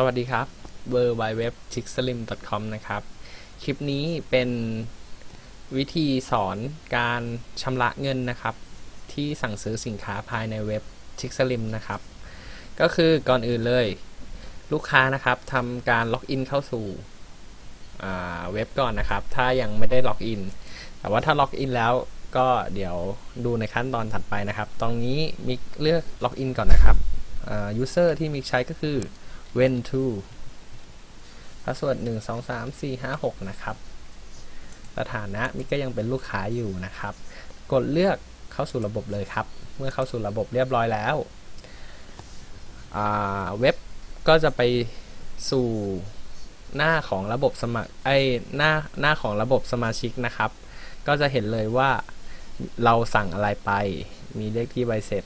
สวัสดีครับ w w w c h i c k s l i m c o m นะครับ คลิปนี้เป็นวิธีสอนการชำระเงินนะครับ ที่สั่งซื้อสินค้าภายในเว็บ c h i c k s l i m นะครับ ก็คือก่อนอื่นเลย ลูกค้านะครับทำการล็อกอินเข้าสู่เว็บก่อนนะครับ ถ้ายังไม่ได้ล็อกอิน แต่ว่าถ้าล็อกอินแล้วก็เดี๋ยวดูในขั้นตอนถัดไปนะครับ ตรงนี้มิกเลือกล็อกอินก่อนนะครับ user ที่มิกใช้ก็คือ when to พาสเวิร์ดหนึ่งสองสามสี่ห้าหกนะครับ สถานะมิกก็ยังเป็นลูกค้าอยู่นะครับ กดเลือกเข้าสู่ระบบเลยครับ เมื่อเข้าสู่ระบบเรียบร้อยแล้วเว็บก็จะไปสู่หน้าของระบบสมัครไอหน้าหน้าของระบบสมาชิกนะครับ ก็จะเห็นเลยว่าเราสั่งอะไรไป มีเลขที่ใบเสร็จ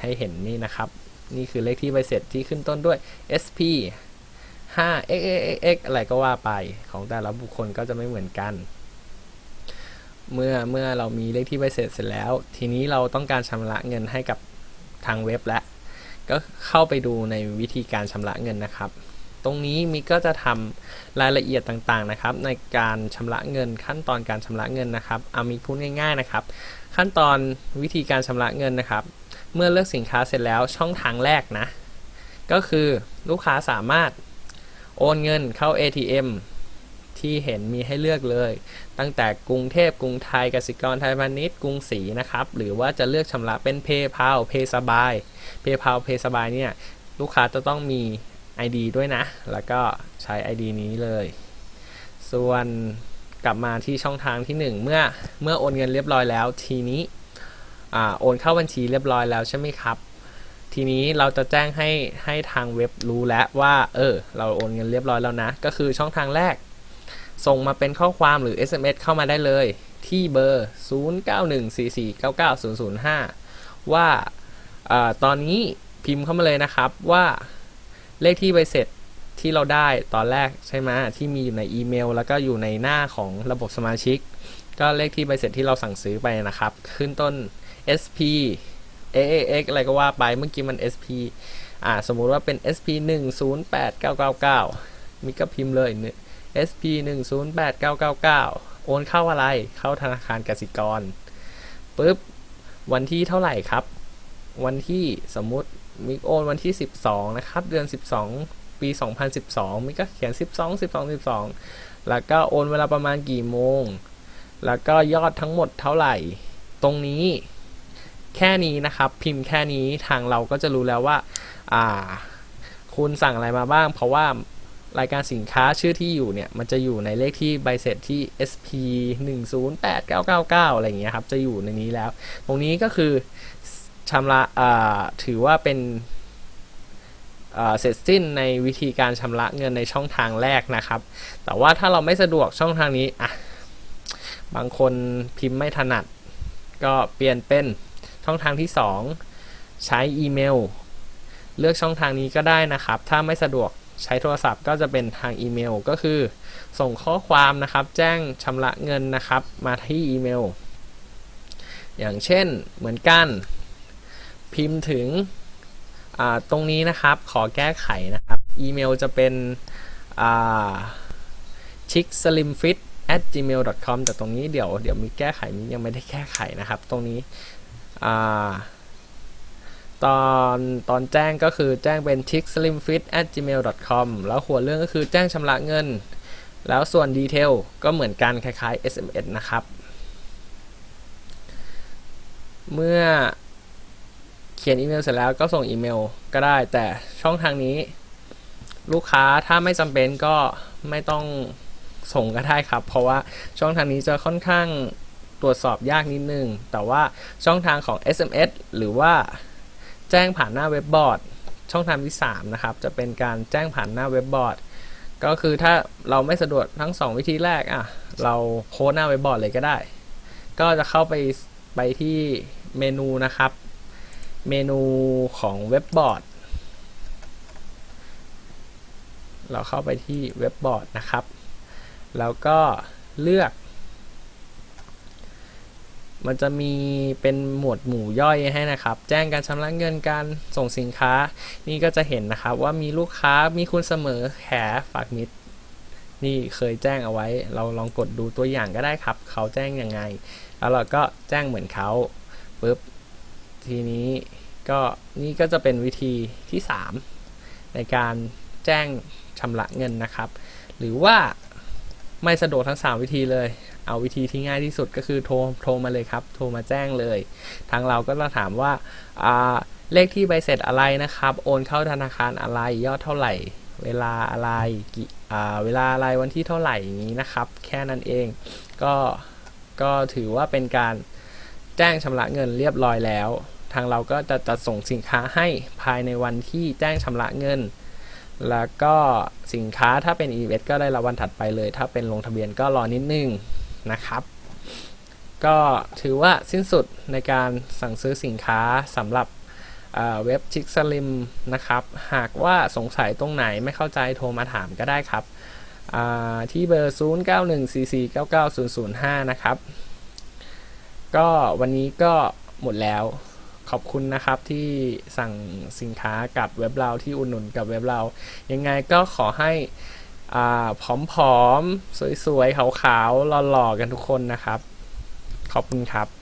ให้เห็นนี่นะครับ นี่คือเลขที่ใบเสร็จที่ขึ้นต้นด้วย SP 5 x x x อะไรก็ว่าไปของแต่ละบุคคลก็จะไม่เหมือนกัน เมื่อเมื่อเรามีเลขที่ใบเสร็จเสร็จแล้ว ทีนี้เราต้องการชำระเงินให้กับทางเว็บแล้วก็เข้าไปดูในวิธีการชำระเงินนะครับ ตรงนี้มิก็จะทำรายละเอียดต่างๆนะครับ ในการชำระเงินขั้นตอนการชำระเงินนะครับเอามิกพูดง่าย ๆนะครับ ขั้นตอนวิธีการชำระเงินนะครับ เมื่อเลือกสินค้าเสร็จแล้วช่องทางแรกนะ ก็คือลูกค้าสามารถโอนเงินเข้า ATM ที่เห็นมีให้เลือกเลย ตั้งแต่กรุงเทพกรุงไทยกสิกรไทยพาณิชย์กรุงศรีนะครับ หรือว่าจะเลือกชำระเป็น PayPal Pay สบาย PayPal Pay สบายเนี่ยลูกค้าจะต้องมี ID ด้วยนะ แล้วก็ใช้ ID นี้เลย ส่วนกลับมาที่ช่องทางที่ 1 เมื่อเมื่อโอนเงินเรียบร้อยแล้วทีนี้ โอนเข้าบัญชีเรียบร้อยแล้วใช่ไหมครับ ทีนี้เราจะแจ้งให้ให้ทางเว็บรู้แล้วว่า เออ เราโอนเงินเรียบร้อยแล้วนะ ก็คือช่องทางแรก ส่งมาเป็นข้อความหรือ SMS เข้ามาได้เลย ที่เบอร์ 0914499005 ว่าอาตอนนี้พิมพ์เข้ามาเลยนะครับว่าเลขที่ใบเสร็จที่เราได้ตอนแรกใช่ไหมที่มีอยู่ในอีเมล แล้วก็อยู่ในหน้าของระบบสมาชิก ก็เลขที่ใบเสร็จที่เราสั่งซื้อไปนะครับ ขึ้นต้น SP AAX อะไรก็ว่าไปเมื่อกี้มัน SP อ่าสมมุติว่าเป็น SP 1 0 8 9 9 9มิก็พิมพ์เลย SP 1 0 8 9 9 9 โอนเข้าอะไรเข้าธนาคารกสิกรปุ๊บวันที่เท่าไหร่ครับ วันที่สมมุติมิกโอนวันที่ 12 นะครับ เดือน 12 ปี 2012มิกก็เขียน 12 12 12 แล้วก็โอนเวลาประมาณกี่โมง แล้วก็ยอดทั้งหมดเท่าไหร่ ตรงนี้แค่นี้นะครับ พิมพ์แค่นี้ทางเราก็จะรู้แล้วว่าอ่า คุณสั่งอะไรมาบ้าง เพราะว่ารายการสินค้าชื่อที่อยู่เนี่ย มันจะอยู่ในเลขที่ใบเสร็จที่ SP 1 0 8 9 9 9อะไรอย่างเงี้ยครับ จะอยู่ในนี้แล้ว ตรงนี้ก็คือชำระอ่าถือว่าเป็นเสร็จสิ้นในวิธีการชำระเงินในช่องทางแรกนะครับ แต่ว่าถ้าเราไม่สะดวกช่องทางนี้อะ บางคนพิมพ์ไม่ถนัด ก็เปลี่ยนเป็นช่องทางที่ 2 ใช้อีเมล เลือกช่องทางนี้ก็ได้นะครับ ถ้าไม่สะดวกใช้โทรศัพท์ก็จะเป็นทางอีเมล ก็คือ ส่งข้อความนะครับ แจ้งชำระเงินนะครับ มาที่อีเมล อย่างเช่นเหมือนกัน พิมพ์ถึงตรงนี้นะครับขอแก้ไขนะครับ อีเมลจะเป็นชิคสลิมฟิต at gmail com แต่ตรงนี้เดี๋ยวเดี๋ยวมีแก้ไขมียังไม่ได้แก้ไขนะครับ ตรงนี้ตอนตอนแจ้งก็คือแจ้งเป็น chick slim fit at gmail com แล้วหัวเรื่องก็คือแจ้งชำระเงิน แล้วส่วนดีเทลก็เหมือนกันคล้ายๆ SMS นะครับ เมื่อเขียนอีเมลเสร็จแล้วก็ส่งอีเมลก็ได้ แต่ช่องทางนี้ ลูกค้าถ้าไม่จำเป็นก็ไม่ต้อง ส่งก็ได้ครับ เพราะว่าช่องทางนี้จะค่อนข้างตรวจสอบยากนิดนึง แต่ว่าช่องทางของ SMS หรือว่าแจ้งผ่านหน้าเว็บบอร์ด ช่องทางที่ 3 นะครับ จะเป็นการแจ้งผ่านหน้าเว็บบอร์ด ก็คือถ้าเราไม่สะดวกทั้ง 2 วิธีแรกอะเราโค้ดหน้าเว็บบอร์ดเลยก็ได้ ก็จะเข้าไปไปที่เมนูนะครับ เมนูของเว็บบอร์ดเราเข้าไปที่เว็บบอร์ดนะครับ แล้วก็เลือก มันจะมีเป็นหมวดหมู่ย่อยให้นะครับ แจ้งการชำระเงินการส่งสินค้า นี่ก็จะเห็นนะครับว่ามีลูกค้ามีคุณเสมอแขฝากมิตรนี่เคยแจ้งเอาไว้ เราลองกดดูตัวอย่างก็ได้ครับ เขาแจ้งยังไง แล้วเราก็แจ้งเหมือนเขาปุ๊บ ทีนี้ก็นี่ก็จะเป็นวิธีที่ 3 ในการแจ้งชำระเงินนะครับ หรือว่า ไม่สะดวกทั้ง 3 วิธีเลย เอาวิธีที่ง่ายที่สุดก็คือโทรโทรมาเลยครับ โทรมาแจ้งเลย ทางเราก็จะถามว่าาเลขที่ใบเสร็จอะไรนะครับ โอนเข้าธนาคารอะไรยอดเท่าไหร่ เวลาอะไรกี่เวลาอะไรวันที่เท่าไหร่อย่างนี้นะครับ แค่นั้นเองก็ก็ถือว่าเป็นการแจ้งชำระเงินเรียบร้อยแล้ว ทางเราก็จะจะส่งสินค้าให้ภายในวันที่แจ้งชำระเงิน แล้วก็สินค้าถ้าเป็น e v ก็ได้รับวันถัดไปเลย ถ้าเป็นลงทะเบียนก็รอนิดนึงนะครับ ก็ถือว่าสิ้นสุดในการสั่งซื้อสินค้าสำหรับเว็บชิกสลิมนะครับ หากว่าสงสัยตรงไหนไม่เข้าใจโทรมาถามก็ได้ครับอ่าที่เบอร์ 0914499005 นะครับ ก็วันนี้ก็หมดแล้ว ขอบคุณนะครับที่สั่งสินค้ากับเว็บเราที่อุดหนุนกับเว็บเรา ยังไงก็ขอให้ผอมๆ สวยๆ ขาวๆ หล่อๆ กันทุกคนนะครับ ขอบคุณครับ